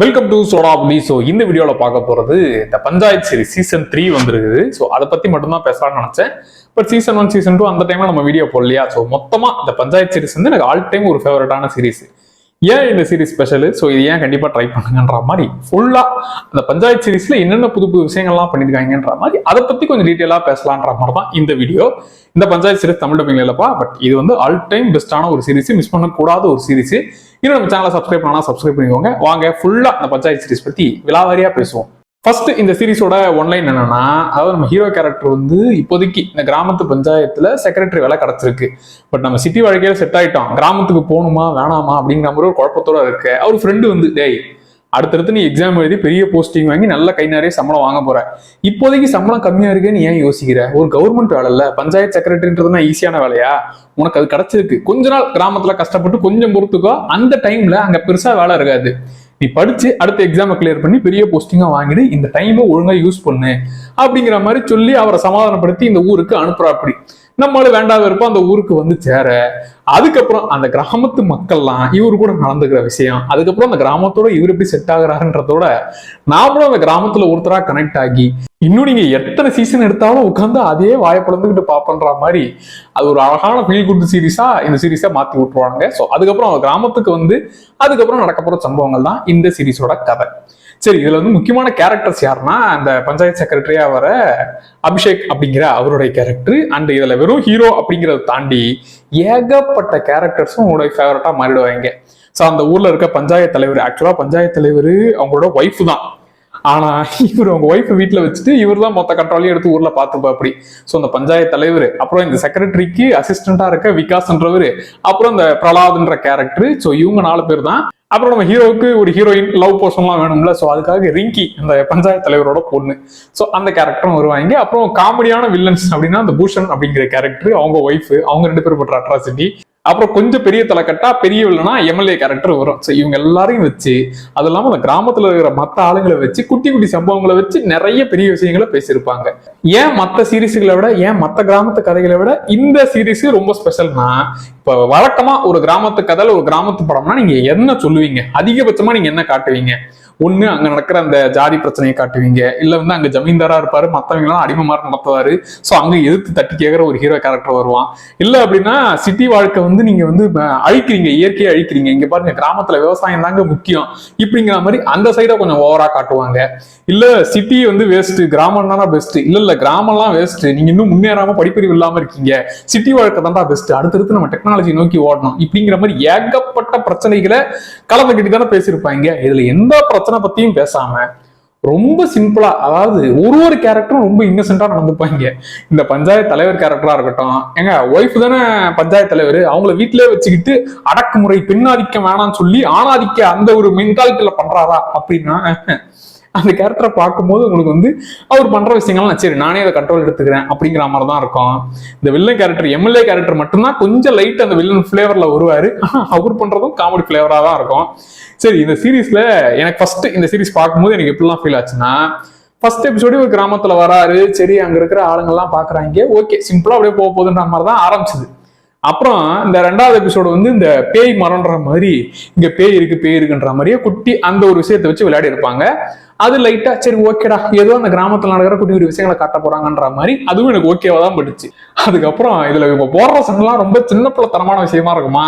Welcome to soda Puli so இந்த வீடியோவில் பார்க்க போகிறது இந்த பஞ்சாயத்து சீரிஸ் சீசன் த்ரீ வந்துருக்குது. ஸோ அதை பற்றி மட்டும்தான் பேசலாம்னு நினச்சேன். But season one season two அந்த டைமில் நம்ம வீடியோ போடலையா? ஸோ மொத்தமாக இந்த பஞ்சாயத்து சீரிஸ் வந்து எனக்கு ஆல் டைம் ஒரு ஃபேவரட்டான சீரிஸ் ஏன் இந்த சீரிஸ் ஸ்பெஷல் ஸோ இது ஏன் கண்டிப்பாக ட்ரை பண்ணுங்கன்ற மாதிரி ஃபுல்லாக அந்த பஞ்சாயத்து சீரிஸில் என்னென்ன புது புது விஷயங்கள்லாம் பண்ணியிருக்காங்கன்ற மாதிரி அதை பற்றி கொஞ்சம் டீட்டெயிலாக பேசலான்ற மாதிரி தான் இந்த வீடியோ இந்த பஞ்சாயத்து சீரீஸ் தமிழ் டப்பிங் இல்லைப்பா பட் இது வந்து ஆல் டைம் பெஸ்ட்டான ஒரு சீரிஸ் மிஸ் பண்ணக்கூடாத ஒரு சீரிஸ் இன்னும் நம்ம சேனலை சப்ஸ்கிரைப் பண்ணால் சப்ஸ்கிரைப் பண்ணிக்கோங்க. வாங்க ஃபுல்லாக அந்த பஞ்சாயத்து சீரிஸ் பற்றி விலாவாரியாக பேசுவோம். ஃபர்ஸ்ட் இந்த சீரிஸோட ஒன்லைன் என்னன்னா அதாவது நம்ம ஹீரோ கேரக்டர் வந்து இப்போதைக்கு இந்த கிராமத்து பஞ்சாயத்துல செக்ரட்டரி வேலை கிடைச்சிருக்கு. பட் நம்ம சிட்டி வாழ்க்கையில செட் ஆயிட்டோம். கிராமத்துக்கு போகணுமா வேணாமா அப்படிங்கிற மாதிரி ஒரு குழப்பத்தோட இருக்கு. அவர் ஃப்ரெண்டு வந்து டேய் அடுத்தடுத்து நீ எக்ஸாம் எழுதி பெரிய போஸ்டிங் வாங்கி நல்ல கை நிறைய சம்பளம் வாங்க போற. இப்போதைக்கு சம்பளம் கம்மியா இருக்குன்னு ஏன் யோசிக்கிற? ஒரு கவர்மெண்ட் வேலை இல்ல. பஞ்சாயத்து செக்ரட்டரின்றதுனா ஈஸியான வேலையா? உனக்கு அது கிடைச்சிருக்கு. கொஞ்ச நாள் கிராமத்துல கஷ்டப்பட்டு கொஞ்சம் பொறுத்துக்கோ. அந்த டைம்ல அங்க பெருசா வேலை இருக்காது. நீ படிச்சு அடுத்த எக்ஸாமை கிளியர் பண்ணி பெரிய போஸ்டிங்கா வாங்கிடு இந்த டைமை ஒழுங்கா யூஸ் பண்ணு அப்படிங்கிற மாதிரி சொல்லி அவரை சமாதானப்படுத்தி இந்த ஊருக்கு அனுப்புறா அப்படி. நம்மளும் வேண்டாத இருப்போம் அந்த ஊருக்கு வந்து சேர அதுக்கப்புறம் அந்த கிராமத்து மக்கள்லாம் இவரு கூட நடந்துக்கிற விஷயம் அதுக்கப்புறம் அந்த கிராமத்தோட இவர் எப்படி செட் ஆகுறாருன்றதோட நாமளும் அந்த கிராமத்துல ஒருத்தரா கனெக்ட் ஆகி இன்னும் நீங்க எத்தனை சீசன் எடுத்தாலும் உட்காந்து அதே வாயப்பழந்துக்கிட்டு பாப்பன்ற மாதிரி அது ஒரு அழகான ஃபீல் குட் சீரீஸா இந்த சீரிஸை மாத்தி விட்டுருவாங்க ஸோ அதுக்கப்புறம் கிராமத்துக்கு வந்து அதுக்கப்புறம் நடக்க போற சம்பவங்கள் தான் இந்த சீரிஸோட கதை. சரி இதுல வந்து முக்கியமான கேரக்டர்ஸ் யாருன்னா அந்த பஞ்சாயத்து செக்ரட்டரியா வர அபிஷேக் அப்படிங்கிற அவருடைய கேரக்டர் அண்ட் இதுல வெறும் ஹீரோ அப்படிங்கறத தாண்டி ஏகப்பட்ட கேரக்டர்ஸும் உங்களுடைய ஃபேவரட்டா மாறிடுவாங்க. ஸோ அந்த ஊர்ல இருக்க பஞ்சாயத்து தலைவர் ஆக்சுவலா பஞ்சாயத்து தலைவர் அவங்களோட ஒய்ஃப் தான். ஆனா இவர் அவங்க ஒய்ஃப் வீட்டுல வச்சுட்டு இவர் தான் மொத்த கண்ட்ரோலையும் எடுத்து ஊர்ல பார்த்துப்பா அப்படி. ஸோ அந்த பஞ்சாயத்து தலைவர் அப்புறம் இந்த செக்ரட்டரிக்கு அசிஸ்டண்டா இருக்க விகாஸ்ன்றவர் அப்புறம் இந்த பிரலாத்ன்ற கேரக்டர் ஸோ இவங்க நாலு பேர் தான். அப்புறம் நம்ம ஹீரோவுக்கு ஒரு ஹீரோயின் லவ் போர்ஷன்லாம் வேணும்ல. ஸோ அதுக்காக ரிங்கி அந்த பஞ்சாயத்து தலைவரோட பொண்ணு. ஸோ அந்த கேரக்டரும் வருவாங்க. அப்புறம் காமெடியான வில்லன்ஸ் அப்படின்னா அந்த பூஷன் அப்படிங்கிற கேரக்டர் அவங்க ஒய்ஃப் அவங்க ரெண்டு பேரும் பண்ற அட்ராசிட்டி அப்புறம் கொஞ்சம் பெரிய தலைக்கட்டா பெரிய இல்லைனா எம்எல்ஏ கேரக்டர் வரும். ஸோ இவங்க எல்லாரையும் வச்சு அது இல்லாமல் அந்த கிராமத்தில் இருக்கிற மற்ற ஆளுங்களை வச்சு குட்டி குட்டி சம்பவங்களை வச்சு நிறைய பெரிய விஷயங்களை பேசியிருப்பாங்க. ஏன் மற்ற சீரீஸுகளை விட ஏன் மற்ற கிராமத்து கதைகளை விட இந்த சீரீஸ் ரொம்ப ஸ்பெஷல்னா இப்போ வழக்கமா ஒரு கிராமத்து கதையில் ஒரு கிராமத்து படம்னா நீங்க என்ன சொல்லுவீங்க? அதிகபட்சமா நீங்க என்ன காட்டுவீங்க? ஒண்ணு அங்க நடக்கிற அந்த ஜாதி பிரச்சனையை காட்டுவீங்க. இல்ல வந்து அங்க ஜமீன்தாரா இருப்பாரு மத்தவங்க எல்லாம் அடிமை மாதிரி நடத்துவாரு. சோ அங்க எதிர்த்து தட்டி கேட்கிற ஒரு ஹீரோ கேரக்டர் வருவான். இல்ல அப்படின்னா சிட்டி வாழ்க்கை வந்து நீங்க வந்து அழிக்கிறீங்க இயற்கையை அழிக்கிறீங்க. இங்க பாருங்க கிராமத்துல விவசாயம் தாங்க முக்கியம். இப்படிங்கிற மாதிரி அந்த சைட கொஞ்சம் ஓவரா காட்டுவாங்க. இல்ல சிட்டி வந்து வேஸ்ட் கிராமம் தானே பெஸ்ட் இல்ல இல்ல கிராமம்லாம் வேஸ்ட் நீங்க இன்னும் முன்னேறாம படிப்பறிவு இல்லாம இருக்கீங்க. சிட்டி வாழ்க்கை தான்டா பெஸ்ட் அடுத்தடுத்து நம்ம டெக்னாலஜி நோக்கி ஓடணும். இப்படிங்கிற மாதிரி ஏகப்பட்ட பிரச்சனைகளை கலந்துக்கிட்டு தானே பேசியிருப்பாங்க. இதுல எந்த பிரச்சனை பத்தியும் பேசாம ரொம்ப சிம்பிளா அதாவது ஒரு ஒரு கேரக்டரும் ரொம்ப இன்னசென்டா நடந்துப்பாங்க. இந்த பஞ்சாயத்து தலைவர் கேரக்டரா இருக்கட்டும் ஏங்க ஒய்ஃப் தானே பஞ்சாயத்து தலைவர் அவங்கள வீட்டிலே வச்சுக்கிட்டு அடக்குமுறை பெண்ணாதிக்கம் வேணாம்னு சொல்லி ஆணாதிக்க அந்த ஒரு மென்டாலிட்டியில பண்றாரா அப்படின்னா அந்த கேரக்டரை பார்க்கும்போது உங்களுக்கு வந்து அவர் பண்ற விஷயங்கள்லாம் சரி நானே அதை கண்ட்ரோல் எடுத்துக்கிறேன் அப்படிங்கிற மாதிரி தான் இருக்கும். இந்த வில்லன் கேரக்டர் எம்எல்ஏ கேரக்டர் மட்டும்தான் கொஞ்சம் லைட் அந்த வில்லன் ஃபிளேவர்ல வருவாரு. அவர் பண்றதும் காமெடி ஃபிளேவரா தான் இருக்கும். சரி இந்த சீரீஸ்ல எனக்கு ஃபர்ஸ்ட் இந்த சீரிஸ் பார்க்கும்போது எனக்கு எப்படிலாம் ஃபீல் ஆச்சுன்னா ஃபர்ஸ்ட் எபிசோடு ஒரு கிராமத்துல வராரு. சரி அங்க இருக்கிற ஆளுங்கள்லாம் பாக்குறாங்க ஓகே சிம்பிளா அப்படியே போக போகுதுன்ற மாதிரி தான் ஆரம்பிச்சது. அப்புறம் இந்த ரெண்டாவது எபிசோடு வந்து இந்த பேய் மரம்ன்ற மாதிரி இங்க பேய் இருக்கு பேய் இருக்குன்ற மாதிரியே குட்டி அந்த ஒரு விஷயத்தை வச்சு விளையாடி இருப்பாங்க அது லைட்டா சரி ஓகேடா ஏதோ அந்த கிராமத்துல நடக்கிற குட்டி குட்டி விஷயங்களை காட்ட போறாங்கன்ற மாதிரி அதுவும் எனக்கு ஓகேவா தான் பட்டுச்சு அதுக்கப்புறம் இதுல இப்ப போடுற சங்கெல்லாம் ரொம்ப சின்ன பிள்ளைத்தனமான விஷயமா இருக்குமா?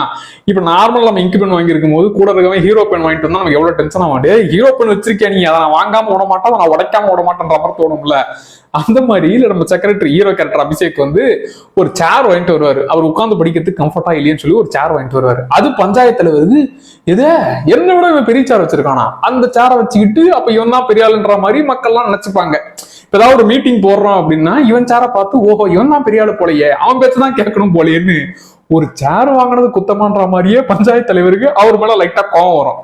இப்ப நார்மல் நம்ம இங்கு பென் வாங்கியிருக்கும் போது கூட இருக்கவன் ஹீரோ பென் வாங்கிட்டு வந்தா நமக்கு எவ்வளவு டென்ஷன் ஆகும் ஹீரோ பென் வச்சிருக்கேன் நீ? அதை நான் வாங்காம விட மாட்டேன் நான் உடைக்காம விட மாட்டேன்ற மாதிரி தோணும்ல. அந்த மாதிரி இல்ல நம்ம செக்ரட்டரி ஹீரோ கேரக்டர் அபிஷேக் வந்து ஒரு சேர் வாங்கிட்டு வருவாரு. அவர் உட்காந்து படிக்கிறதுக்கு கம்ஃபர்டா இல்லையன்னு சொல்லி ஒரு சேர் வாங்கிட்டு வருவாரு. அது பஞ்சாயத்துல வருது. எது? என்ன விட இவன் பெரிய சேர் வச்சிருக்கானா? அந்த சேரை வச்சுக்கிட்டு அப்ப இவன் தான் பெரிய ஆளுன்ற மாதிரி மக்கள்லாம் நினைச்சுப்பாங்க. இப்ப ஏதாவது ஒரு மீட்டிங் போடுறோம் அப்படின்னா இவன் சேரை பார்த்து ஓஹோ இவன் தான் பெரிய ஆளு போலயே அவன் பேச்சு தான் கேட்கணும் போலையேன்னு ஒரு சேர் வாங்கினது குத்தமான்ற மாதிரியே பஞ்சாயத்து தலைவருக்கு அவர் மேல லைட்டா கோவம் வரும்.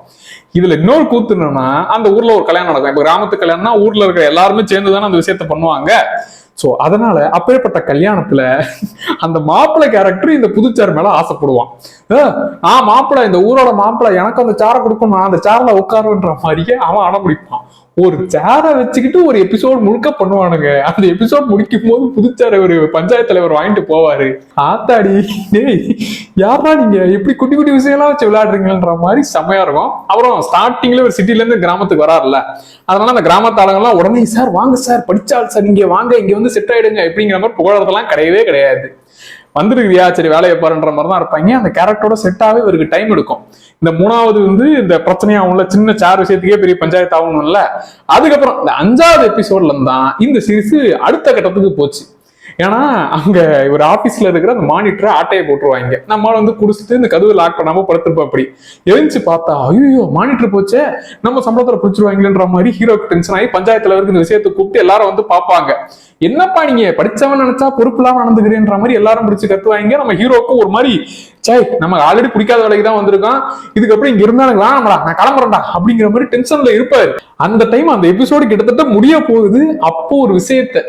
இதுல இன்னொரு கூத்து என்னன்னா அந்த ஊர்ல ஒரு கல்யாணம் நடக்கும். இப்ப கிராமத்து கல்யாணம்னா ஊர்ல இருக்கிற எல்லாருமே சேர்ந்து தானே அந்த விஷயத்த பண்ணுவாங்க. சோ அதனால அப்பேற்பட்ட கல்யாணத்துல அந்த மாப்பிள்ளை கேரக்டர் இந்த புதுச்சார் மேல ஆசைப்படுவான். ஆஹ் நான் மாப்பிள்ளை இந்த ஊரோட மாப்பிள்ளை எனக்கு அந்த சேரை கொடுக்கும் நான் அந்த சேர்ல உட்காருன்ற மாதிரியே அவன் அடம் பிடிப்பான். ஒரு சேரை வச்சுக்கிட்டு ஒரு எபிசோட் முழுக்க பண்ணுவானுங்க. அந்த எபிசோட் முடிக்கும் போது புதுச்சார ஒரு பஞ்சாயத்து தலைவர் வாங்கிட்டு போவாரு. ஆத்தாடி டேய் யாரா நீங்க? எப்படி குட்டி குட்டி விஷயம்லாம் வச்சு விளையாடுறீங்கன்ற மாதிரி செம்மையா இருக்கும். அப்புறம் ஸ்டார்டிங்ல ஒரு சிட்டில இருந்து கிராமத்துக்கு வராருல்ல. அதனால அந்த கிராமத்து ஆளுங்கெல்லாம் உடனே சார் வாங்க சார் படிச்சால் சார் இங்க வாங்க இங்க வந்து செட் ஆயிடுங்க அப்படிங்கிற மாதிரி புகழறதெல்லாம் கிடையவே கிடையாது. வந்துருக்குறியா சரி வேலையை பாருன்ற மாதிரி தான் இருப்பாங்க. அந்த கேரக்டரோட செட் ஆகவே இவருக்கு டைம் எடுக்கும். இந்த மூணாவது வந்து இந்த பிரச்சனையாகும்ல சின்ன சார் விஷயத்துக்கே பெரிய பஞ்சாயத்து ஆகணும்ல. அதுக்கப்புறம் இந்த அஞ்சாவது எபிசோட்ல தான் இந்த சீரிஸ் அடுத்த கட்டத்துக்கு போச்சு. ஏன்னா அங்க இவர் ஆபீஸ்ல இருக்கிற அந்த மானிட்டரை ஆட்டையை போட்டுருவாங்க. நம்ம வந்து குடிச்சிட்டு இந்த கதவு லாக் பண்ணாம படுத்திருப்பா அப்படி. எழுந்துச்சு பார்த்தா ஐயோ மானிட்டர் போச்சே நம்ம சம்பளத்துல பிடிச்சிருவாங்களேன்ற மாதிரி ஹீரோக்கு டென்ஷன் ஆகி பஞ்சாயத்துல இருக்கு இந்த விஷயத்தை கூப்பிட்டு எல்லாரும் வந்து பார்ப்பாங்க. என்னப்பா நீங்க படிச்சவன் நினைச்சா பொறுப்பு இல்லாம நடந்துக்கிறேன்ற மாதிரி எல்லாரும் பிடிச்சு கத்துவாங்க. நம்ம ஹீரோக்கும் ஒரு மாதிரி சே நம்ம ஆல்ரெடி பிடிக்காத வேலைக்கு தான் வந்திருக்கோம் இதுக்கப்புறம் இங்க இருந்தா எனக்கு வேணாம்டா நான் கிளம்புறேன்டா அப்படிங்கிற மாதிரி டென்ஷன்ல இருப்பாரு. அந்த டைம் அந்த எபிசோடு கிட்டத்தட்ட முடிய போகுது. அப்போ ஒரு விஷயத்த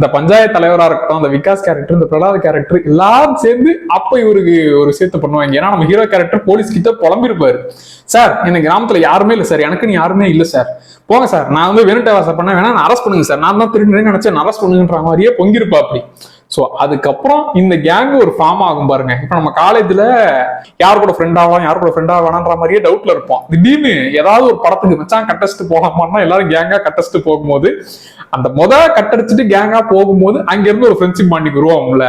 இந்த பஞ்சாயத்து தலைவரா இருக்கட்டும் அந்த விகாஸ் கேரக்டர் இந்த பிரலாத கேரக்டர் எல்லாரும் சேர்ந்து அப்ப இவருக்கு ஒரு சேர்த்து பண்ணுவாங்க. ஏன்னா நம்ம ஹீரோ கேரக்டர் போலீஸ் கிட்ட புலம்பிருப்பாரு. சார் எனக்கு கிராமத்துல யாருமே இல்லை சார் எனக்கு யாருமே இல்லை சார் போங்க சார் நான் வந்து வேணுட்டை வாசம் பண்ண வேணா நான் அரெஸ்ட் பண்ணுங்க சார் நான் தான் திருடுறேன்னு நினைச்சேன் அரெஸ்ட் பண்ணுங்கன்ற மாதிரியே பொங்கிருப்பா அப்படி ஸோ அதுக்கப்புறம் இந்த கேங் ஒரு ஃபார்ம் ஆகும் பாருங்க. இப்போ நம்ம காலேஜில் யார் கூட ஃப்ரெண்ட் ஆகலாம் யார் கூட ஃப்ரெண்ட் ஆகலான்ற மாதிரியே டவுட்ல இருப்போம். திடீர்னு ஏதாவது ஒரு படத்துக்கு மச்சான் கட்டஸ்ட் போகலாமான்னா எல்லாரும் கேங்காக கட்டஸ்ட் போகும்போது அந்த முத கட்டடிச்சிட்டு கேங்காக போகும்போது அங்கேருந்து ஒரு ஃப்ரெண்ட்ஷிப் பாண்டிக்கு உருவாகும்ல.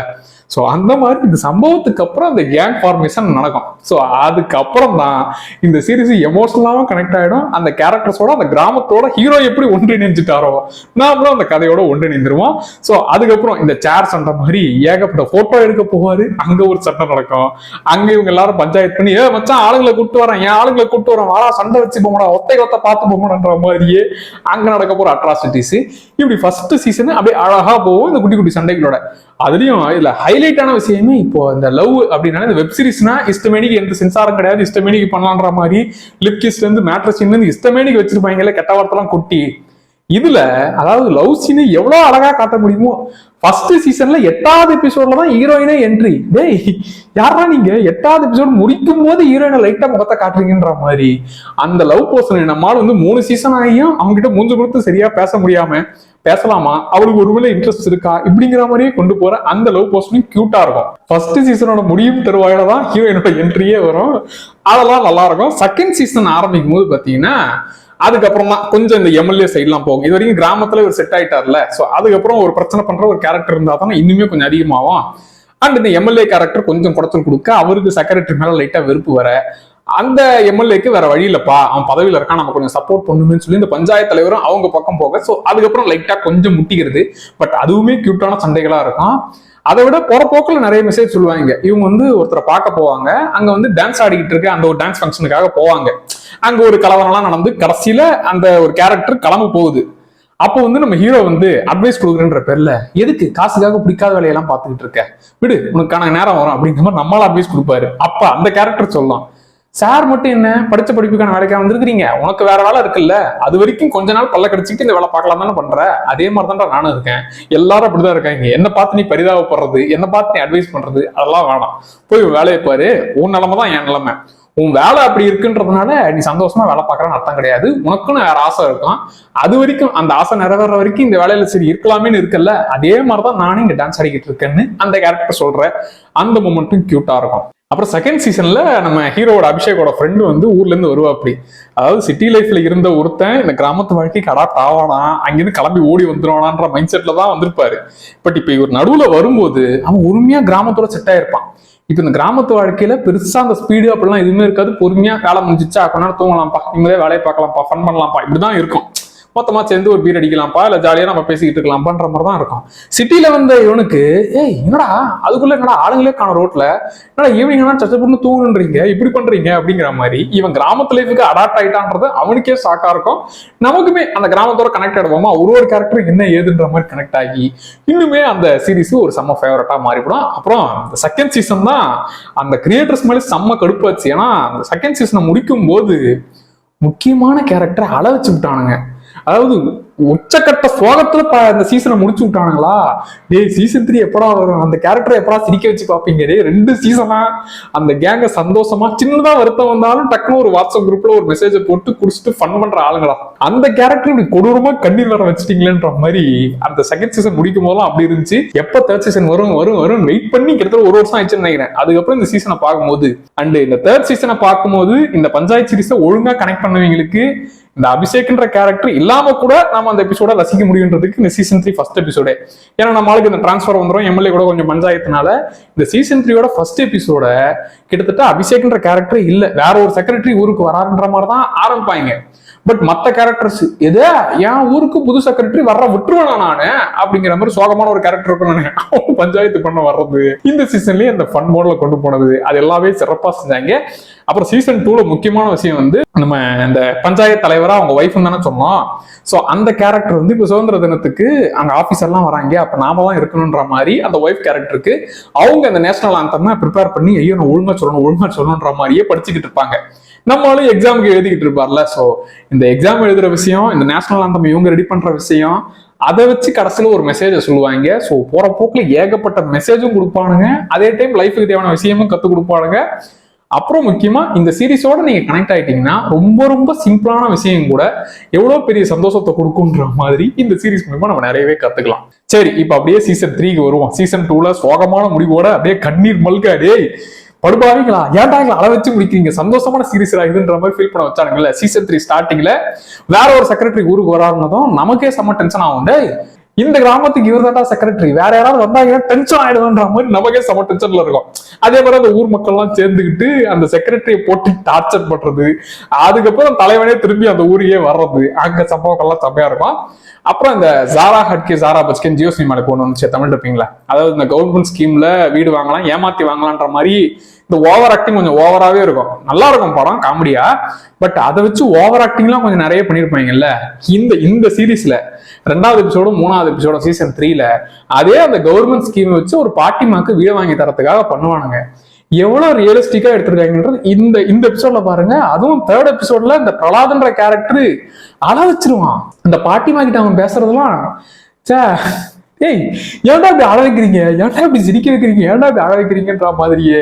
ஸோ அந்த மாதிரி இந்த சம்பவத்துக்கு அப்புறம் அந்த கேங் ஃபார்மேஷன் நடக்கும். ஸோ அதுக்கப்புறம் தான் இந்த சீரிஸ் எமோஷனலாகவும் கனெக்ட் ஆகிடும் அந்த கேரக்டர்ஸோட அந்த கிராமத்தோட ஹீரோ எப்படி ஒன்றிணைஞ்சிட்டாரோ நாமளும் அந்த கதையோட ஒன்றிணைந்துருவோம் ஸோ அதுக்கப்புறம் இந்த சேர் சண்டை மாதிரி ஏகப்பட்ட ஃபோட்டோ எடுக்க போவார். அங்கே ஒரு சண்டை நடக்கும். அங்கே இவங்க எல்லாரும் பஞ்சாயத்து பண்ணி ஏ மச்சான் ஆளுங்களை கூட்டு வரேன். என் ஆளுங்களை கூட்டு வரேன்? வாடா சண்டை வச்சு போங்கடா ஒத்தை ஒத்த பார்த்து போங்கன்ற மாதிரியே அங்கே நடக்க போகிற அட்ராசிட்டிஸ் இப்படி ஃபர்ஸ்ட் சீசன் அப்படியே அழகாக போகும் இந்த குட்டி குட்டி சண்டைகளோட. அதுலேயும் இதில் ஹை ஹைலைட்டான விஷயமே இப்போ இந்த லவ் அப்படின்னா இந்த வெப் சீரிஸ்னா இஷ்டமேனிக்கு எந்த சென்சாரம் கிடையாது. இஷ்டமேனிக்கு பண்ணலான்ற மாதிரி லிப் கிஸ்ல இருந்து மேட்ரஸ்ல இருந்து இஷ்டமேனிக்கு வச்சிருப்பாங்கல்ல கெட்ட வார்த்தைலாம் கொட்டி. இதுல அதாவது லவ் சீனை எவ்வளவு அழகா காட்ட முடியுமோ ஃபர்ஸ்ட் சீசன்ல எட்டாவது எபிசோட்ல தான் ஹீரோயினே என்ட்ரி டேய் யாரா நீங்க? எட்டாவது எபிசோட் முடிக்கும் போது ஹீரோயினை லைட்டா முகத்தை காட்டுறீங்கன்ற மாதிரி. அந்த லவ் போர்ஷன் நம்மால வந்து மூணு சீசன் ஆகியும் அவங்க கிட்ட மூஞ்சு கொடுத்து சரியா பேச முடியாம பேசலாமா? அவளுக்கு ஒருவேளை இன்ட்ரெஸ்ட் இருக்கா? இப்படிங்கிற மாதிரியே கொண்டு போற அந்த லவ் போர்ஷனும் கியூட்டா இருக்கும். ஃபர்ஸ்ட் சீசனோட முடியும் தருவாயில தான் ஹீரோயினோட என்ட்ரியே வரும். அதெல்லாம் நல்லா இருக்கும். செகண்ட் சீசன் ஆரம்பிக்கும் போது பாத்தீங்கன்னா அதுக்கப்புறமா கொஞ்சம் இந்த எம்எல்ஏ சைட்லாம் போகும். இது வரைக்கும் கிராமத்துல ஒரு செட் ஆயிட்டார்ல. ஸோ அதுக்கப்புறம் ஒரு பிரச்சனை பண்ற ஒரு கேரக்டர் இருந்தா தானே இன்னுமே கொஞ்சம் அதிகமாகும். அண்ட் இந்த எம்எல்ஏ கேரக்டர் கொஞ்சம் குடைச்சல் கொடுக்க அவருக்கு செக்ரட்டரி மேல லைட்டா வெறுப்பு வர அந்த எம்எல்ஏக்கு வேற வழி இல்லப்பா. அவன் பதவியில இருக்கான் நம்ம கொஞ்சம் சப்போர்ட் பண்ணுமேனு சொல்லி இந்த பஞ்சாயத்து தலைவரும் அவங்க பக்கம் போக ஸோ அதுக்கப்புறம் லைட்டா கொஞ்சம் முட்டிக்கிறது. பட் அதுவுமே கியூட்டான சண்டைகளா இருக்கும். அதை விட போற போக்குல நிறைய மெசேஜ் சொல்லுவாங்க. இவங்க வந்து ஒருத்தரை பார்க்க போவாங்க. அங்க வந்து டான்ஸ் ஆடிக்கிட்டு இருக்க அந்த ஒரு டான்ஸ் ஃபங்க்ஷனுக்காக போவாங்க. அங்க ஒரு கலவரம்லாம் நடந்து கடைசியில அந்த ஒரு கேரக்டர் கிளம்ப போகுது. அப்போ வந்து நம்ம ஹீரோ வந்து அட்வைஸ் கொடுக்குறன்ற பேர்ல எதுக்கு? காசுக்காக பிடிக்காத வேலையெல்லாம் பார்த்துக்கிட்டு இருக்க? விடு உனக்கான நேரம் வரும். அப்படிங்கிற மாதிரி நம்மளால அட்வைஸ் கொடுப்பாரு. அப்ப அந்த கேரக்டர் சொல்லலாம் சார் மட்டும் என்ன? படிச்ச படிப்புக்கான வேலைக்காக வந்திருக்கிறீங்க. உனக்கு வேற வேலை இருக்குல்ல? அது வரைக்கும் கொஞ்ச நாள் பல்ல கடிச்சிட்டு இந்த வேலை பார்க்கலாம் தானே பண்ற? அதே மாதிரிதான்டா நானும் இருக்கேன். எல்லாரும் அப்படிதான் இருக்காங்க. என்ன பார்த்து நீ பரிதாபப்படுறது என்ன பார்த்து நீ அட்வைஸ் பண்றது அதெல்லாம் வேணாம். போய் உன் வேலையை பாரு. உன் நிலைமை தான் என் நிலைமை. உன் வேலை அப்படி இருக்குன்றதுனால நீ சந்தோஷமா வேலை பார்க்கறன்னு அர்த்தம் கிடையாது. உனக்குன்னு வேற ஆசை இருக்கும். அது வரைக்கும் அந்த ஆசை நிறைவேற வரைக்கும் இந்த வேலையில சரி இருக்கலாமேன்னு இருக்குல்ல? அதே மாதிரிதான் நானும் இங்க டான்ஸ் ஆடிக்கிட்டு இருக்கேன்னு அந்த கேரக்டர் சொல்ற அந்த மூமெண்ட்டும் கியூட்டா இருக்கும். அப்புறம் செகண்ட் சீசன்ல நம்ம ஹீரோட அபிஷேக்கோட ஃப்ரெண்டு வந்து ஊர்ல இருந்து வருவாப்படி அதாவது சிட்டி லைஃப்ல இருந்த ஒருத்தன் இந்த கிராமத்து வாழ்க்கைக்கு அடாப்ட் ஆவானா அங்கிருந்து கிளம்பி ஓடி வந்துருவானான்ற மைண்ட் செட்ல தான் வந்திருப்பாரு. பட் இப்ப இவர் நடுவுல வரும்போது அவன் உரிமையா கிராமத்தோட செட் ஆயிருப்பான். இப்ப இந்த கிராமத்து வாழ்க்கையில பெருசா அந்த ஸ்பீடு அப்படிலாம் எதுவுமே இருக்காது. பொறுமையா வேலை முடிஞ்சிச்சா கொஞ்ச நேரம் தூங்கலாம்ப்பா நிம்மதியா வேலையை பார்க்கலாம்ப்பா ஃபன் பண்ணலாம்ப்பா இப்படிதான் இருக்கும். மொத்தமாக சேர்ந்து ஒரு பீர் அடிக்கலாம்ப்பா இல்லை ஜாலியாக நம்ம பேசிக்கிட்டு இருக்கலாம்ப்பான்ற மாதிரி தான் இருக்கும் சிட்டியில் வந்த இவனுக்கு ஏய் என்னடா அதுக்குள்ளே என்னடா ஆளுங்களே காண ரோட்டில் என்னடா ஈவினிங் எல்லாம் சச்ச பண்ணு தூங்குன்றீங்க இப்படி பண்ணுறீங்க அப்படிங்கிற மாதிரி இவன் கிராமத்து லைஃபுக்கு அடாப்ட் ஆயிட்டான்றது அவனுக்கே ஷாக்காக இருக்கும். நமக்குமே அந்த கிராமத்தோட கனெக்ட் ஆகிடுவோமா ஒரு ஒரு கேரக்டர் என்ன ஏதுன்ற மாதிரி கனெக்ட் ஆகி இன்னுமே அந்த சீரிஸ் ஒரு செம்ம ஃபேவரட்டாக மாறிவிடும். அப்புறம் அந்த செகண்ட் சீசன் தான் அந்த கிரியேட்டர்ஸ் மேலே செம்ம கடுப்பாச்சு ஏன்னா அந்த செகண்ட் சீசனை முடிக்கும் போது முக்கியமான கேரக்டரை அள வச்சு விட்டானுங்க. அதாவது உச்சக்கட்ட சோகத்துல ப- இந்த சீசனை முடிச்சு விட்டானுங்களா? டேய் சீசன் த்ரீ எப்படா வரும்? அந்த கேரக்டரை எப்படா சிரிக்க வச்சு பாப்பீங்க டேய் ரெண்டு சீசனா அந்த கேங்க சந்தோஷமா சின்னதா வருத்தம் வந்தாலும் டக்குனு ஒரு வாட்ஸ்அப் குரூப்ல ஒரு மெசேஜ் போட்டு குடிச்சிட்டு ஃபன் பண்ற ஆளுங்களா? அந்த கேரக்டர் இப்படி கொடூரமா கண்ணீர் வர வச்சிட்டீங்களேன்ற மாதிரி அந்த செகண்ட் சீசன் முடிக்கும் போதெல்லாம் அப்படி இருந்துச்சு. எப்ப தேர்ட் சீசன் வரும் வரும் வரும் வெயிட் பண்ணி கிட்டத்தட்ட ஒரு வருஷம் ஆயிடுச்சுன்னு நினைக்கிறேன். அதுக்கப்புறம் இந்த சீசனை பார்க்கும்போது. அண்ட் இந்த தேர்ட் சீசனை பார்க்கும்போது இந்த பஞ்சாயத்து சீரிஸை ஒழுங்கா கனெக்ட் பண்ணவங்களுக்கு இந்த அபிஷேக்ன்ற கேரக்டர் இல்லாம கூட நாம அந்த எபிசோட ரசிக்க முடியுன்றதுக்கு இந்த சீசன் த்ரீ ஃபர்ஸ்ட் எபிசோடே ஏன்னா நம்மளுக்கு இந்த டிரான்ஸ்ஃபர் வந்துடும் எம்எல்ஏ கூட கொஞ்சம் பஞ்சாயத்துனால இந்த சீசன் த்ரீயோட ஃபர்ஸ்ட் எபிசோட கிட்டத்தட்ட அபிஷேக்ன்ற கேரக்டர் இல்ல. வேற ஒரு செக்ரட்டரி ஊருக்கு வராருன்ற மாதிரி தான் ஆரம்பிப்பாங்க. பட் மத்த கேரக்டர்ஸ் எது என் ஊருக்கு புது செக்ரட்டரி வர்ற விட்டுருவேனா நானு? அப்படிங்கிற மாதிரி சோகமான ஒரு கேரக்டர் இருக்கும் நானு. அவங்க பஞ்சாயத்து பண்ண வர்றது இந்த சீசன்லயே அந்த ஃபன் மோட்ல கொண்டு போனது அது எல்லாமே சிறப்பா செஞ்சாங்க. அப்புறம் சீசன் டூல முக்கியமான விஷயம் வந்து நம்ம இந்த பஞ்சாயத்து தலைவரா அவங்க ஒய்ஃப் தானே சொன்னோம். சோ அந்த கேரக்டர் வந்து இப்ப சுதந்திர தினத்துக்கு அங்க ஆஃபீஸர்லாம் வராங்க. அப்ப நாம தான் இருக்கணும்ன்ற மாதிரி அந்த ஒய்ஃப் கேரக்டருக்கு அவங்க அந்த நேஷனல் ஆந்தம் ப்ரிப்பேர் பண்ணி ஐயோ நான் ஒழுங்கா சொல்லணும் ஒழுங்கா சொல்லணுன்ற மாதிரியே படிச்சுக்கிட்டு இருப்பாங்க. நம்மளும் எக்ஸாமுக்கு எழுதிக்கிட்டு இருப்பார்ல. ஸோ இந்த எக்ஸாம் எழுதுற விஷயம் இந்த நேஷனல் ஆந்தம் இவங்க ரெடி பண்ற விஷயம் அதை வச்சு கடைசியில் ஒரு மெசேஜை சொல்லுவாங்க. ஸோ போற போக்குல ஏகப்பட்ட மெசேஜும் கொடுப்பானுங்க. அதே டைம் லைஃபுக்கு தேவையான விஷயமும் கத்து கொடுப்பானுங்க. அப்புறம் முக்கியமா இந்த சீரிஸோட நீங்க கனெக்ட் ஆயிட்டீங்கன்னா ரொம்ப ரொம்ப சிம்பிளான விஷயம் கூட எவ்வளவு பெரிய சந்தோஷத்தை கொடுக்குன்ற மாதிரி இந்த சீரிஸ் மூலமா நம்ம நிறையவே கத்துக்கலாம். சரி இப்போ அப்படியே சீசன் த்ரீக்கு வருவோம். சீசன் டூல சோகமான முடிவோட அப்படியே கண்ணீர் மல்க டேய் படுபாவீங்களா ஏன்டா எங்களை அள வச்சு முடிக்கிறீங்க? சந்தோஷமான சீரிஸ் இதுன்ற மாதிரி ஃபீல் பண்ண வச்சானுங்கல்ல சீசன் த்ரீ ஸ்டார்டிங்ல வேற ஒரு செக்ரட்டரி ஊருக்கு வராருனதும் நமக்கே செம்ம டென்ஷன் ஆகும். இந்த கிராமத்துக்கு இவர் தான்டா செக்ரட்டரி வேற யாராவது வந்தாங்கன்னா டென்ஷன் ஆயிடுதுன்ற மாதிரி நமக்கே செம டென்ஷன்ல இருக்கும். அதே மாதிரி அந்த ஊர் மக்கள் எல்லாம் சேர்ந்துக்கிட்டு அந்த செக்ரட்டரியை போட்டு டார்ச்சர் பண்றது. அதுக்கப்புறம் தலைவனே திரும்பி அந்த ஊரையே வர்றது. அங்க சம்பவங்கள்லாம் செம்மையா இருக்கும். அப்புறம் இந்த ஜாரா ஹட்கே ஜாரா பச்கன் ஜியோ சினிமாவில் போகணும்னு தமிழ் இருப்பீங்களா? அதாவது இந்த கவர்மெண்ட் ஸ்கீம்ல வீடு வாங்கலாம் ஏமாத்தி வாங்கலாம்ன்ற மாதிரி இந்த ஓவர் ஆக்டிங் கொஞ்சம் ஓவராகவே இருக்கும். நல்லா இருக்கும் படம் காமெடியா பட் அதை வச்சு ஓவர் ஆக்டிங்லாம் கொஞ்சம் நிறைய பண்ணியிருப்பாங்கல்ல. இந்த இந்த சீரீஸ்ல ரெண்டாவது எபிசோடும் மூணாவது எபிசோடும் சீசன் த்ரீல அதே அந்த கவர்மெண்ட் ஸ்கீம் வச்சு ஒரு பாட்டிமாக்கு வீடு வாங்கி தரத்துக்காக பண்ணுவானுங்க. எவ்வளவு ரியலிஸ்டிக்கா எடுத்திருக்காங்கன்றது இந்த இந்த எபிசோட்ல பாருங்க. அதுவும் தேர்ட் எபிசோட்ல இந்த பிரலாதன்ற கேரக்டர் அழ வச்சிருவான். அந்த பாட்டிமா கிட்ட அவன் பேசுறதெல்லாம் சே ஏய் ஏன்டா இப்படி அழ வைக்கிறீங்க? ஏன்டா இப்படி சிரிக்க வைக்கிறீங்க? ஏன்டா இப்படி அழ வைக்கிறீங்கன்ற மாதிரியே.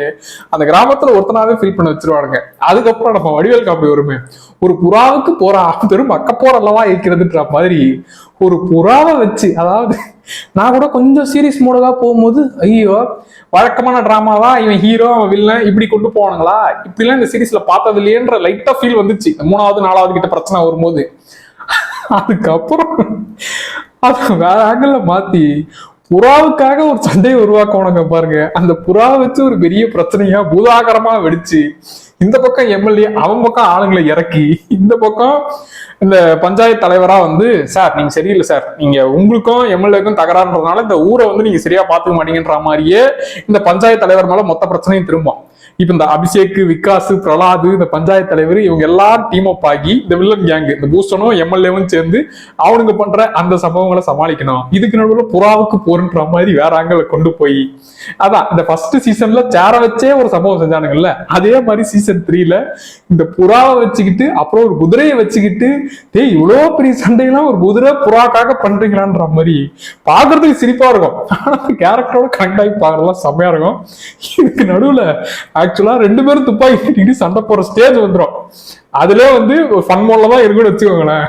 அந்த கிராமத்துல ஒருத்தனாவே ஃபீல் பண்ண வச்சிருவானுங்க. அதுக்கப்புறம் நம்ம வடிவேல் காப்பி வருமே ஒரு புறாவுக்கு போறா பெரும் அக்கப்போர் அல்லவா இருக்கிறதுன்ற மாதிரி ஒரு புறாவை வச்சு அதாவது நான் கூட கொஞ்சம் சீரியஸ் மூடதா போகும்போது ஐயோ வழக்கமான டிராமாவா இவன் ஹீரோ அவன் வில்லன் இப்படி கொண்டு போனாங்களா? இப்படிலாம் இந்த சீரீஸ்ல பார்த்தது இல்லையன்ற லைட்டா ஃபீல் வந்துச்சு. மூணாவது நாலாவது கிட்ட பிரச்சனை வரும்போது. அதுக்கப்புறம் அது வேற ஆங்கிள் மாத்தி புறாவுக்காக ஒரு சண்டையை உருவாக்கணுங்க பாருங்க. அந்த புறாவை வச்சு ஒரு பெரிய பிரச்சனையா பூதாகரமா வெடிச்சு இந்த பக்கம் எம்எல்ஏ அவன் பக்கம் ஆளுங்களை இறக்கி இந்த பக்கம் இந்த பஞ்சாயத்து தலைவரா வந்து சார் நீங்க சரியில்லை சார். நீங்க உங்களுக்கும் எம்எல்ஏக்கும் தகராறுன்றதுனால இந்த ஊரை வந்து நீங்க சரியா பாத்துக்க மாட்டீங்கன்ற மாதிரியே இந்த பஞ்சாயத்து தலைவர் மேல மொத்த பிரச்சனையும் திரும்பும் இப்ப இந்த அபிஷேக் விகாஸ் பிரலாது இந்த பஞ்சாயத்து தலைவர் இவங்க எல்லாரும் டீம் அப் ஆகி இந்த வில்லன் கேங் இந்த பூஸ்டனும் எம்எல்ஏவும் சேர்ந்து அவனுங்க பண்ற அந்த சம்பவங்களை சமாளிக்கணும். இதுக்கு நடுவில் புறாவுக்கு போருன்ற மாதிரி வேற ஆங்கில கொண்டு போய் அதான் இந்த ஃபர்ஸ்ட் சீசன்ல சேர வச்சே ஒரு சம்பவம் செஞ்சானுங்கல்ல? அதே மாதிரி சீசன் த்ரீல இந்த புறாவை வச்சுக்கிட்டு அப்புறம் ஒரு குதிரையை வச்சுக்கிட்டு டேய் இவ்வளோ பெரிய சண்டையெல்லாம் ஒரு குதிரை புறாக்காக பண்றீங்களான்ற மாதிரி பாக்குறதுக்கு சிரிப்பா இருக்கும். ஆனா கேரக்டரோட கனெக்ட் ஆகி பாக்குறதுலாம் செம்மையா இருக்கும். இதுக்கு நடுவுல ஆக்சுவலா ரெண்டு பேரும் துப்பாக்கி கட்டிட்டு சண்டை போற ஸ்டேஜ் வந்துடும் அதுல வந்து ஒரு ஃபன் மோட்ல தான் இருக்குன்னு வச்சுக்கோங்களேன்.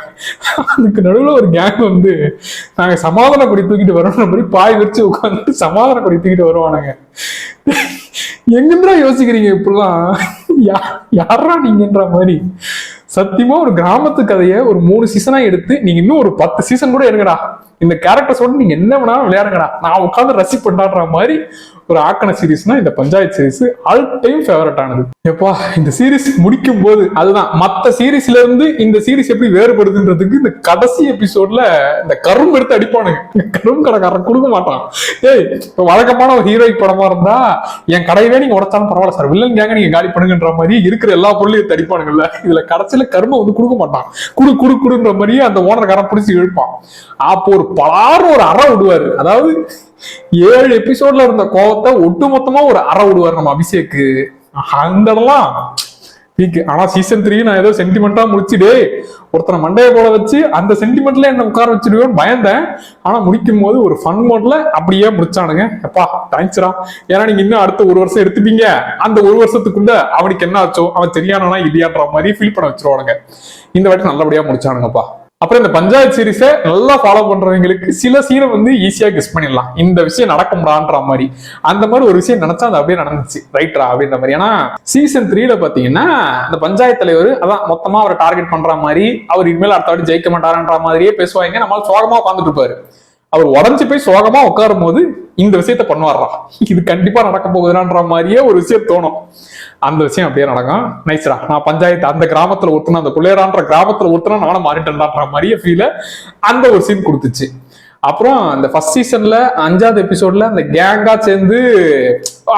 அதுக்கு நடுவுல ஒரு கேங் வந்து நாங்க சமாதான கொடி தூக்கிட்டு வரோன்ற மாதிரி பாய் வச்சு உட்காந்து சமாதான கொடி தூக்கிட்டு வருவானுங்க. எங்கிருந்தா யோசிக்கிறீங்க இப்படிலாம்? யா யாரா நீங்கன்ற மாதிரி. சத்தியமா ஒரு கிராமத்து கதையை ஒரு மூணு சீசனா எடுத்து நீங்க இன்னும் ஒரு பத்து சீசன் கூட எடுங்கடா இந்த கேரக்டர்ஸோட நீங்க என்ன வேணாலும் விளையாடுங்கடா. நான் உட்காந்து ரசிப்பேன்டான்ற மாதிரி ஒரு ஆக்கண சீரிஸ்னா இந்த Panchayat series all time favourite ஆனது. எப்பா இந்த சீரீஸ் முடிக்கும் போது அதுதான். மத்த சீரிஸ்ல இருந்து இந்த சீரிஸ் எப்படி வேறுபடுதுன்றதுக்கு இந்த கடைசி எபிசோட்ல இந்த கரும்பு எடுத்து அடிப்பானுங்க. கரும்பு கடைக்காரன் கொடுக்க மாட்டான். ஏய் இப்ப வழக்கமான ஒரு ஹீரோயிக் படமா இருந்தா என் கடையவே நீங்க உடச்சாலும் பரவாயில்ல சார் வில்லன் கேங்க நீங்க காலி பண்ணுங்கன்ற மாதிரி இருக்கிற எல்லா பொருளையும் தடிப்பானுங்கல்ல இதுல கடைசியில கரும்பை வந்து கொடுக்க மாட்டான். குடு குடு குடுன்ற மாதிரியே அந்த ஓனர்காரன் பிடிச்சி இழுப்பான். அப்போ ஒரு பலாறு ஒரு அறை விடுவாரு. அதாவது ஏழு எபிசோட்ல இருந்த கோவத்தை ஒட்டுமொத்தமா ஒரு அற விடுவார் நம்ம அபிஷேக்கு. அந்த இடம்லாம் ஆனா சீசன் த்ரீ நான் ஏதோ சென்டிமெண்டா முடிச்சுடே ஒருத்தனை மண்டையை போல வச்சு அந்த சென்டிமெண்ட்ல என்ன உட்கார வச்சிருவேன்னு பயந்தேன். ஆனா முடிக்கும் போது ஒரு ஃபன் மோட்ல அப்படியே முடிச்சானுங்க. அப்பா தேங்க்ஸ்ரா ஏன்னா நீங்க இன்னும் அடுத்த ஒரு வருஷம் எடுத்துப்பீங்க. அந்த ஒரு வருஷத்துக்குள்ள அவனுக்கு என்ன ஆச்சோ அவன் சரியானவனா இல்லையான்ற மாதிரி ஃபீல் பண்ண வச்சிருவானுங்க. இந்த வாட்டி நல்லபடியா முடிச்சானுங்கப்பா. அப்புறம் இந்த பஞ்சாயத்து சீரிஸை நல்லா ஃபாலோ பண்றவங்களுக்கு சில சீனை வந்து ஈஸியா கெஸ் பண்ணிடலாம். இந்த விஷயம் நடக்கும்டான்ற மாதிரி. அந்த மாதிரி ஒரு விஷயம் நினைச்சா அது அப்படியே நடந்துச்சு. ரைட்ரா அப்படின்ற மாதிரி. ஏன்னா சீசன் த்ரீல பாத்தீங்கன்னா இந்த பஞ்சாயத்து தலைவர் அதான் மொத்தமா அவரை டார்கெட் பண்ற மாதிரி அவர் இனிமேல் அடுத்த வாட்டி ஜெயிக்க மாட்டாருன்ற மாதிரியே பேசுவாங்க. நம்மளால சோகமா உட்காந்துட்டு இருப்பாரு. அவர் உடஞ்சி போய் சோகமா உட்காரும் போது இந்த விஷயத்த பண்ணுவாரா? இது கண்டிப்பா நடக்க போகுதுன்ற மாதிரியே ஒரு விஷயம் தோணும். அந்த விஷயம் அப்படியே நடக்கும். நைஸ்ரா நான் பஞ்சாயத்து அந்த கிராமத்துல ஒருத்தன அந்த புள்ளையரான்ற கிராமத்துல ஒருத்தன நானும் மாறிட்டேன்டான்ற மாதிரியே ஃபீல அந்த ஒரு சீன் கொடுத்துச்சு. அப்புறம் இந்த ஃபர்ஸ்ட் சீசன்ல அஞ்சாவது எபிசோட்ல அந்த கேங்கா சேர்ந்து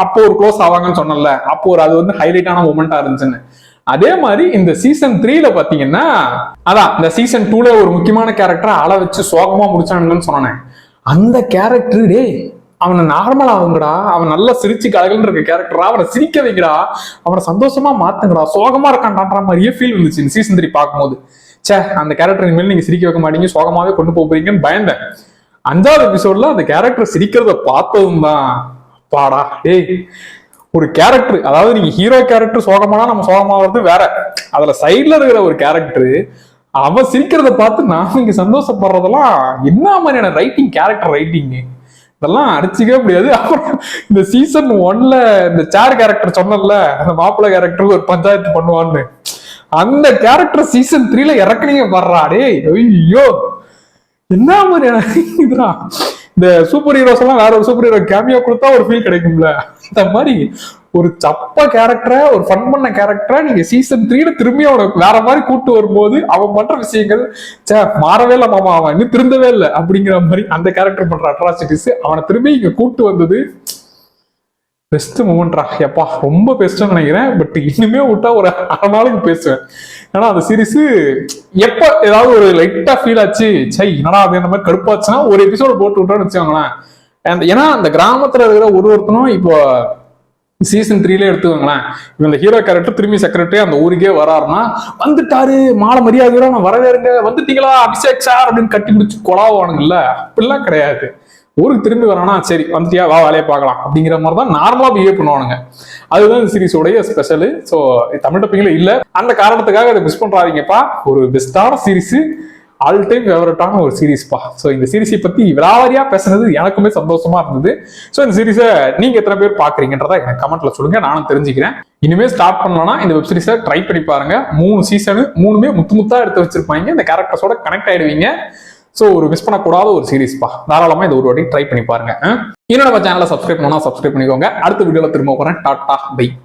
அப்போ ஒரு க்ளோஸ் ஆவாங்கன்னு சொன்னல அப்போ ஒரு அது வந்து ஹைலைட்டான மூமெண்டா இருந்துச்சுன்னு. அதே மாதிரி இந்த சீசன் த்ரீல பாத்தீங்கன்னா அதான் இந்த சீசன் டூல ஒரு முக்கியமான கேரக்டரை அள வச்சு சோகமா முடிச்சானுங்கன்னு சொன்னேன். அந்த கேரக்டர் டேய் அவனை நார்மலா ஆகுங்கடா அவன் நல்லா சிரிச்சு கலகலன்னு இருக்க கேரக்டரா அவனை சிரிக்க வைங்கடா அவனை சந்தோஷமா மாத்துங்கடா சோகமா இருக்கான்டான்ற மாதிரியே ஃபீல் வந்துச்சு இந்த சீசன் த்ரீ பார்க்கும்போது. ச்சே அந்த கேரக்டர் இனிமேல் நீங்க சிரிக்க வைக்க மாட்டீங்க சோகமாவே கொண்டு போறீங்கன்னு பயந்தேன். அஞ்சாவது எபிசோட்ல அந்த கேரக்டர் சிரிக்கிறத பார்த்ததும் தான் பாடா டேய் ஒரு கேரக்டர் அதாவது நீங்க ஹீரோ கேரக்டர் சோகமானா நம்ம சோகமாவது வேற. அதுல சைட்ல இருக்கிற ஒரு கேரக்டர் அவன் சிரிக்கிறத பார்த்து நாம இங்க சந்தோஷப்படுறதெல்லாம் என்ன மாதிரியான ரைட்டிங் கேரக்டர் ரைட்டிங் இதெல்லாம் அடிச்சுக்கவே முடியாது. அப்புறம் இந்த சீசன் ஒன்ல இந்த சேர் கேரக்டர் சொன்னல அந்த மாப்பிள்ளை கேரக்டர் ஒரு பஞ்சாயத்து பண்ணுவான்னு. அந்த கேரக்டர் சீசன் த்ரீல இறக்குனீங்க வர்றாடே ஐயோ. என்ன மாதிரியான இதுதான் இந்த சூப்பர் ஹீரோஸ் எல்லாம் வேற ஒரு சூப்பர் ஹீரோ கேமியோ கொடுத்தா ஒரு ஃபீல் கிடைக்கும்ல. அந்த மாதிரி ஒரு சப்ப கேரக்டரை ஒரு ஃபன் பண்ண கேரக்டரை நீங்க சீசன் த்ரீல திரும்பி அவனை வேற மாதிரி கூட்டு வரும்போது அவன் பண்ற விஷயங்கள் சே மாறவே இல்லை மாமா அவன் இன்னும் திருந்தவே இல்லை அப்படிங்கிற மாதிரி அந்த கேரக்டர் பண்ற அட்ராசிட்டிஸ் அவனை திரும்பி இங்க கூட்டு வந்தது பெஸ்ட் மூமெண்ட்ரா எப்பா ரொம்ப பெஸ்ட்னு நினைக்கிறேன் பட் இன்னுமே விட்டா ஒரு அரை நாளைக்கு பேசுவேன். ஏன்னா அந்த சீரிஸ் எப்போ ஏதாவது ஒரு லைட்டா ஃபீல் ஆச்சு சை என்னடா அது என்ன மாதிரி கடுப்பாச்சுன்னா ஒரு எபிசோட போட்டு விட்டோம்னு வச்சுக்கோங்களேன். அந்த ஏன்னா அந்த கிராமத்துல இருக்கிற ஒரு ஒருத்தனும் இப்போ சீசன் த்ரீல எடுத்துக்கோங்களேன். இவன் இந்த ஹீரோ கேரக்டர் திரும்பி செக்ரட்டரி அந்த ஊருக்கே வராருன்னா வந்துட்டாரு மாலை மரியாதையோட நான் வரவேறுங்க வந்துட்டீங்களா அபிஷேக் சார் அப்படின்னு கட்டி பிடிச்சி கொலாவானுங்கல்ல அப்படிலாம் கிடையாது. ஊருக்கு திரும்பி வரானா சரி வந்துட்டியா? வா வேலையை பார்க்கலாம். அப்படிங்கிற மாதிரி தான் நார்மலாக பிஹேவ் பண்ணுவானுங்க. அதுதான் இந்த சீரிஸோடைய ஸ்பெஷலு ஸோ தமிழ் டப்பிங்ல இல்லை. அந்த காரணத்துக்காக அதை மிஸ் பண்ணுறாதீங்கப்பா ஒரு பெஸ்டான சீரிஸு ஆல் டைம் ஃபேவரட்டான ஒரு சீரிஸ்ப்பா ஸோ இந்த சீரிஸை பற்றி விலாவரியா பேசுனது எனக்குமே சந்தோஷமா இருந்தது. ஸோ இந்த சீரிஸை நீங்கள் எத்தனை பேர் பாக்குறீங்கன்றத எனக்கு கமெண்ட்டில் சொல்லுங்க. நானும் தெரிஞ்சுக்கிறேன். இனிமேல் ஸ்டார்ட் பண்ணலன்னா இந்த வெப் சீரிஸை ட்ரை பண்ணி பாருங்க. மூணு சீசனு மூணுமே முத்து முத்தா எடுத்து வச்சிருப்பாங்க. இந்த கேரக்டர்ஸோட கனெக்ட் ஆயிடுவீங்க. ஸோ ஒரு மிஸ் பண்ணக்கூடாத ஒரு சீரிஸ்ப்பா தாராளமா இது ஒரு வாட்டி ட்ரை பண்ணி பாருங்க. ஆ? இன்னும் நம்ம சேனலை சப்ஸ்கிரைப் பண்ணா சப்ஸ்கிரைப் பண்ணிக்கோங்க. அடுத்த வீடியோவில் திரும்ப போகிறேன் டாட்டா பை.